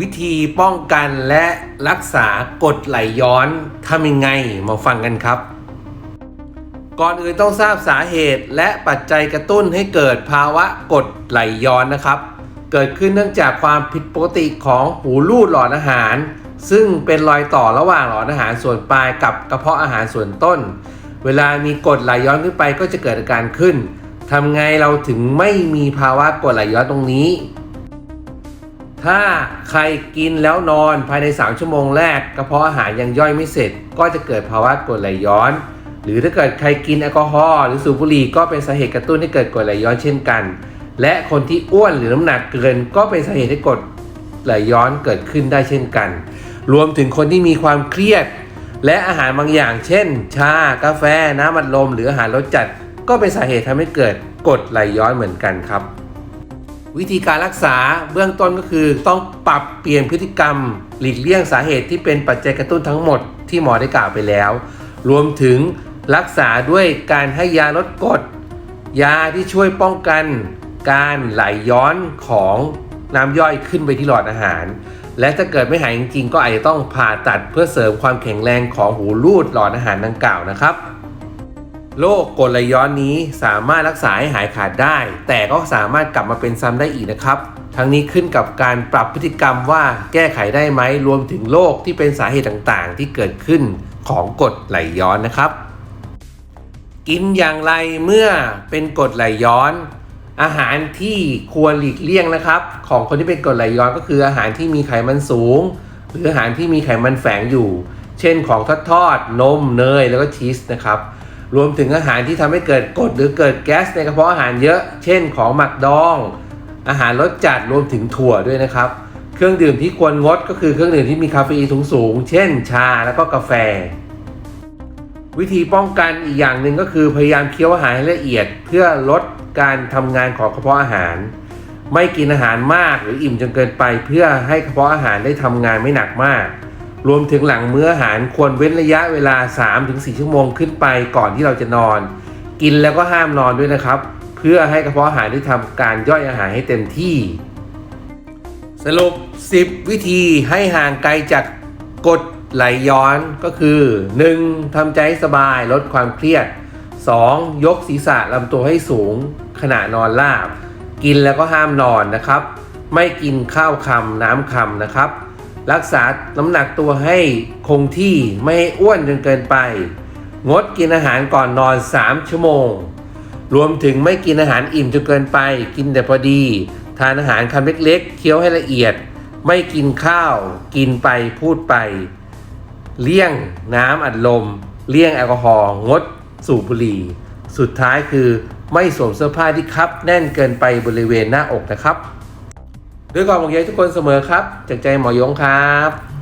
วิธีป้องกันและรักษากดไหลย้อนทำยังไงมาฟังกันครับ ก่อนอื่นต้องทราบสาเหตุและปัจจัยกระตุ้นให้เกิดภาวะกดไหลย้อนนะครับ เกิดขึ้นเนื่องจากความผิดปกติของหูรูดหลอดอาหาร ซึ่งเป็นรอยต่อระหว่างหลอดอาหารส่วนปลายกับกระเพาะอาหารส่วนต้น เวลามีกดไหลย้อนขึ้นไปก็จะเกิดอาการขึ้นทำไงเราถึงไม่มีภาวะกดไหลย้อนตรงนี้ ถ้าใครกินแล้วนอนภายใน 3 ชั่วโมงแรกกระเพาะอาหารยังย่อยไม่เสร็จ ก็จะเกิดภาวะกรดไหลย้อน หรือถ้าเกิดใครกินแอลกอฮอล์หรือสูบบุหรี่ก็เป็นสาเหตุกระตุ้นให้เกิดกรดไหลย้อนเช่นกัน และคนที่อ้วนหรือน้ำหนักเกิน ก็เป็นสาเหตุให้กรดไหลย้อนเกิดขึ้นได้เช่นกัน รวมถึงคนที่มีความเครียด และอาหารบางอย่าง เช่น ชา กาแฟ น้ำอัดลม หรืออาหารรสจัด ก็เป็นสาเหตุทำให้เกิดกรดไหลย้อนเหมือนกันครับ วิธีการรักษาเบื้องต้นก็คือต้องปรับเปลี่ยนพฤติกรรม หลีกเลี่ยงสาเหตุที่เป็นปัจจัยกระตุ้นทั้งหมดที่หมอได้กล่าวไปแล้ว รวมถึงรักษาด้วยการให้ยาลดกรดยาที่ช่วยป้องกัน การไหลย้อนของน้ำย่อยขึ้นไปที่หลอดอาหาร และถ้าเกิดไม่หายจริงๆก็อาจจะต้องผ่าตัดเพื่อเสริมความแข็งแรงของหูรูดหลอดอาหารดังกล่าวนะครับ โรคกรดไหลย้อนนี้สามารถรักษาให้หายขาดได้ แต่ก็สามารถกลับมาเป็นซ้ำได้อีกนะครับ ทั้งนี้ขึ้นกับการปรับพฤติกรรมว่าแก้ไขได้ไหมรวมถึงโรคที่เป็นสาเหตุต่างๆ ที่เกิดขึ้นของกรดไหลย้อนนะครับ กินอย่างไรเมื่อเป็นกรดไหลย้อน อาหารที่ควรหลีกเลี่ยงนะครับ ของคนที่เป็นกรดไหลย้อนก็คืออาหารที่มีไขมันสูง หรืออาหารที่มีไขมันแฝงอยู่ เช่นของทอดทอดนมเนยแล้วก็ชีสนะครับ รวมถึงอาหารที่ทำให้เกิดกรดหรือเกิดแก๊สในกระเพาะอาหารเยอะ เช่นของหมักดอง อาหารรสจัดรวมถึงถั่วด้วยนะครับ เครื่องดื่มที่ควรงดก็คือเครื่องดื่มที่มีคาเฟอีนสูงๆ เช่น ชาแล้วก็กาแฟ วิธีป้องกันอีกอย่างหนึ่งก็คือพยายามเคี้ยวอาหารให้ละเอียด เพื่อลดการทำงานของกระเพาะอาหาร ไม่กินอาหารมากหรืออิ่มจนเกินไป เพื่อให้กระเพาะอาหารได้ทำงานไม่หนักมาก รวมถึงหลังมื้ออาหารควรเว้นระยะเวลา 3-4 ชั่วโมงขึ้นไปก่อนที่เราจะนอน กินแล้วก็ห้ามนอนด้วยนะครับ เพื่อให้กระเพาะอาหารได้ทำการย่อยอาหารให้เต็มที่ สรุป 10 วิธีให้ห่างไกลจากกดไหลย้อนก็คือ 1. ทำใจให้สบายลดความเครียด 2. ยกศีรษะลำตัวให้สูง ขณะนอนราบ กินแล้วก็ห้ามนอนนะครับ ไม่กินข้าวคำน้ำคำนะครับ รักษาน้ำหนักตัวให้คงที่ไม่ให้อ้วนจนเกินไป งดกินอาหารก่อนนอน 3 ชั่วโมง รวมถึงไม่กินอาหารอิ่มจนเกินไป กินแต่พอดี ทานอาหารคำเล็กๆ เคี้ยวให้ละเอียด ไม่กินข้าว กินไปพูดไป เลี่ยงน้ำอัดลม เลี่ยงแอลกอฮอล์งดสูบบุหรี่ สุดท้ายคือไม่สวมเสื้อผ้าที่คับแน่นเกินไปบริเวณหน้าอกนะครับ ด้วยความหวังใยทุกคนเสมอครับ จากใจหมอยงครับ